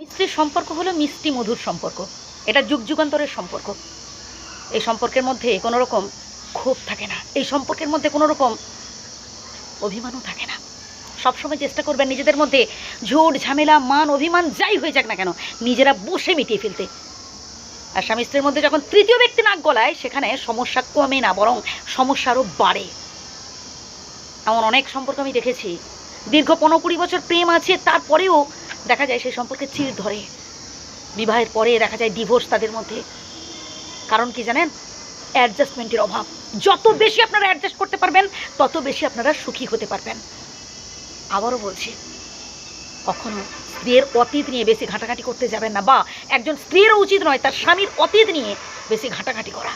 মিস্ত্রির সম্পর্ক হলো মিষ্টি মধুর সম্পর্ক। এটা যুগ যুগান্তরের সম্পর্ক। এই সম্পর্কের মধ্যে কোনো রকম ক্ষোভ থাকে না। এই সম্পর্কের মধ্যে কোনো রকম অভিমানও থাকে না। সবসময় চেষ্টা করবেন নিজেদের মধ্যে ঝোট, ঝামেলা, মান, অভিমান যাই হয়ে যাক না কেন, নিজেরা বসে মিটিয়ে ফেলতে। আর স্বামী স্ত্রীর মধ্যে যখন তৃতীয় ব্যক্তি নাক গলায়, সেখানে সমস্যা কমে না, বরং সমস্যা আরও বাড়ে। এমন অনেক সম্পর্ক আমি দেখেছি। দীর্ঘ পনেরো কুড়ি বছর প্রেম আছে, তারপরেও দেখা যায় সেই সম্পর্কে চির ধরে। বিবাহের পরে দেখা যায় ডিভোর্স তাদের মধ্যে। কারণ কি জানেন? অ্যাডজাস্টমেন্টের অভাব। যত বেশি আপনারা অ্যাডজাস্ট করতে পারবেন, তত বেশি আপনারা সুখী হতে পারবেন। আবারও বলছি, কখনো স্ত্রীর অতীত নিয়ে বেশি ঘাটাঘাটি করতে যাবেন না বা একজন স্ত্রীরও উচিত নয়, তার স্বামীর অতীত নিয়ে বেশি ঘাটাঘাটি করা।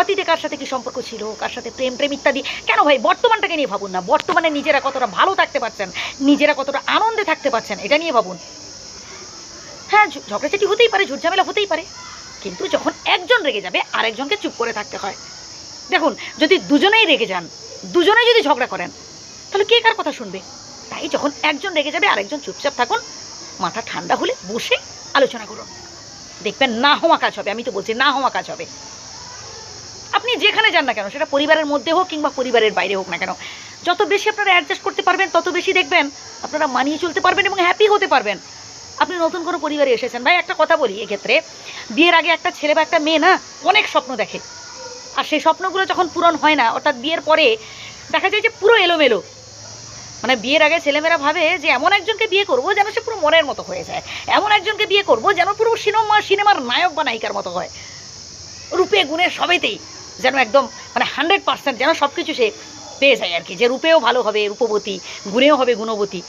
অতীতে কার সাথে কি সম্পর্ক ছিল, কার সাথে প্রেম প্রেম ইত্যাদি? কেন ভাই, বর্তমানটাকে নিয়ে ভাবুন না। বর্তমানে নিজেরা কতটা ভালো থাকতে পারছেন, নিজেরা কতটা আনন্দে থাকতে পারছেন, এটা নিয়ে ভাবুন। হ্যাঁ ঝগড়াঝাটি হতেই পারে ঝুটঝামেলা হতেই পারে। কিন্তু যখন একজন রেগে যাবে, আরেকজনকে চুপ করে থাকতে হয়। দেখুন, যদি দুজনেই রেগে যান, দুজনেই যদি ঝগড়া করেন, তাহলে কে কার কথা শুনবে? তাই যখন একজন রেগে যাবে, আরেকজন চুপচাপ থাকুন, মাথা ঠান্ডা হলে বসে আলোচনা করুন। দেখবেন না হওয়া কাজ হবে, আমি তো বলছি না হওয়া কাজ হবে। আপনি যেখানে যান না কেন, সেটা পরিবারের মধ্যে হোক কিংবা পরিবারের বাইরে হোক না কেন, যত বেশি আপনারা অ্যাডজাস্ট করতে পারবেন, তত বেশি দেখবেন আপনারা মানিয়ে চলতে পারবেন এবং হ্যাপি হতে পারবেন। আপনি নতুন কোনো পরিবারে এসেছেন। ভাই, একটা কথা বলি এক্ষেত্রে, বিয়ের আগে একটা ছেলে বা একটা মেয়ে না, অনেক স্বপ্ন দেখে। আর সেই স্বপ্নগুলো যখন পূরণ হয় না, অর্থাৎ বিয়ের পরে দেখা যায় যে পুরো এলোমেলো। মানে বিয়ের আগে ছেলেমেয়েরা ভাবে যে, এমন একজনকে বিয়ে করব যেন সে পুরো মনের মতো হয়ে যায়। এমন একজনকে বিয়ে করব যেন পুরো সিনেমা, সিনেমার নায়ক বা নায়িকার মতো হয়। রূপে, গুণে, সবেতেই। যেন একদম মানে হান্ড্রেড পার্সেন্ট যেন সব কিছু সে পেয়ে যায় আর কি। যে রূপেও ভালো হবে, রূপবতী, গুণেও হবে গুণবতী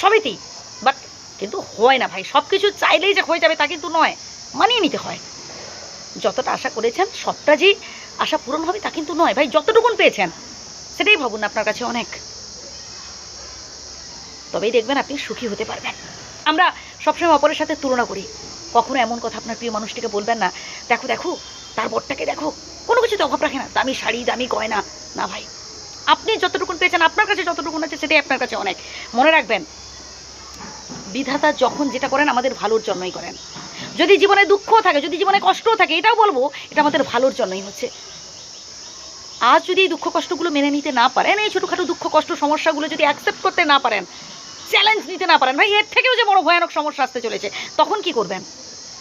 সবেতেই বাট কিন্তু হয় না ভাই সব কিছু চাইলেই যে হয়ে যাবে তা কিন্তু নয়, মানিয়ে নিতে হয়। যতটা আশা করেছেন, সবটা যে আশা পূরণ হবে তা কিন্তু নয়। ভাই, যতটুকুন পেয়েছেন, সেটাই ভাবুন আপনার কাছে অনেক। তবেই দেখবেন আপনি সুখী হতে পারবেন। আমরা সবসময় অপরের সাথে তুলনা করি। কখনো এমন কথা আপনার প্রিয় মানুষটিকে বলবেন না। দেখো দেখো, তার বরটাকে দেখো। কোনো কিছুতে অভাব রাখে না। দামি শাড়ি, দামি গয়না। না ভাই, আপনি যতটুকুন পেয়েছেন, আপনার কাছে যতটুকুন আছে, সেটাই আপনার কাছে অনেক। মনে রাখবেন, বিধাতা যখন যেটা করেন, আমাদের ভালোর জন্যই করেন। যদি জীবনে দুঃখও থাকে, যদি জীবনে কষ্টও থাকে, এটাও বলব, এটা আমাদের ভালোর জন্যই হচ্ছে। আজ যদি এই দুঃখ কষ্টগুলো মেনে নিতে না পারেন, এই ছোটোখাটো দুঃখ, কষ্ট, সমস্যাগুলো যদি অ্যাকসেপ্ট করতে না পারেন চ্যালেঞ্জ নিতে না পারেন, ভাই, এর থেকেও যে বড় ভয়ানক সমস্যা আসতে চলেছে, তখন কি করবেন?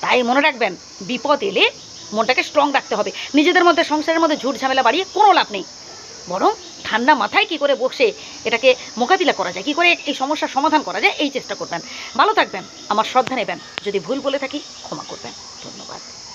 তাই মনে রাখবেন, বিপদ এলে মনটাকে স্ট্রং রাখতে হবে। নিজেদের মধ্যে, সংসারের মধ্যে ঝুট ঝামেলা বাড়িয়ে কোনো লাভ নেই। বরং ঠান্ডা মাথায় কি করে বসে এটাকে মোকাবিলা করা যায়, কি করে এই সমস্যার সমাধান করা যায়, এই চেষ্টা করবেন। ভালো থাকবেন, আমার শ্রদ্ধা নেবেন। যদি ভুল বলে থাকি, ক্ষমা করবেন।